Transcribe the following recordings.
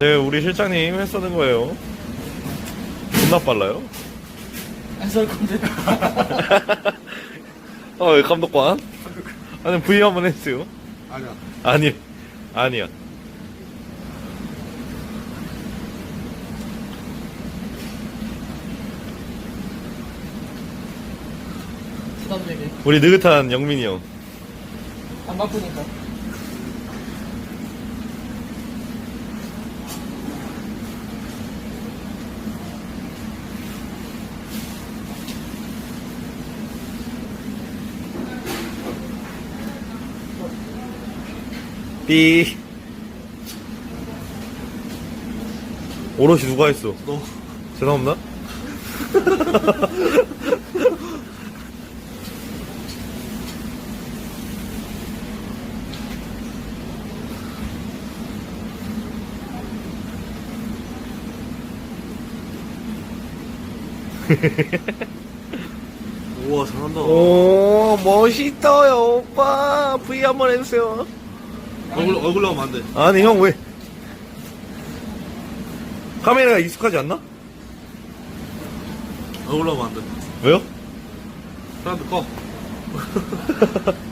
네, 우리 실장님 헬쓰는 거예요. 존나 빨라요. 해설 건데. 어, 예, 감독관. 아니, V 한번 해주세요. 아니야. 아니, 아니야. 부담되게. 우리 느긋한 영민이 형. 안 바쁘니까. 삐. 오롯이 누가 했어? 너. 죄송합니다. 우와, 잘한다. 오, 멋있어요, 오빠. V 한번 해주세요. 얼굴, 얼굴 나오면 안 돼. 아니, 형, 왜? 카메라가 익숙하지 않나? 얼굴 나오면 안 돼. 왜요? 사람들 꺼.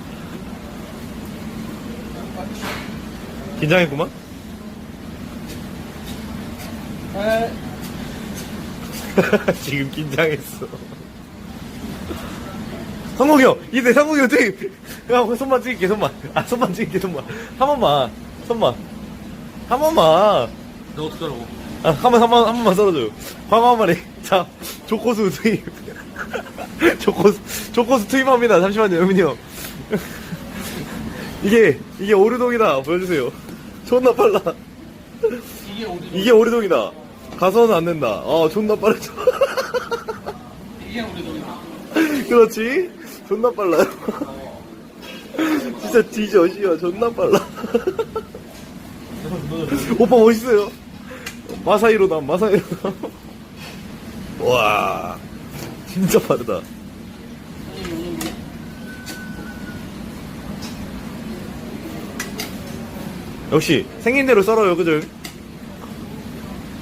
긴장했구만? 에, 지금 긴장했어. 성국이 형, 이제 성국이 형 되게, 야, 손만 찍을게, 손만. 아, 손만 찍을게, 손만. 한 번만, 손만. 한 번만. 내가 어떻게 하라고? 아, 한 번, 한 번, 한 번만 썰어줘요. 광어 한 마리. 자, 조코수 투입. 조코수, 조코수 투입합니다. 잠시만요, 영민이 형. 이게, 이게 오르동이다. 보여주세요. 존나 빨라. 이게 어디? 이게 오르동이다. 가서는 안 된다. 아, 존나 빠르죠. 이게 우리 돈이다. 그렇지. 존나 빨라요. 진짜 뒤져, 씨야. 존나 빨라. 오빠 멋있어요. 마사이로다, 마사이로다. 와, 진짜 빠르다. 역시 생긴 대로 썰어요, 그죠?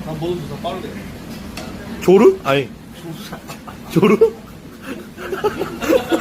난 뭐든 더 빠르게. 조르? 아니, 조르?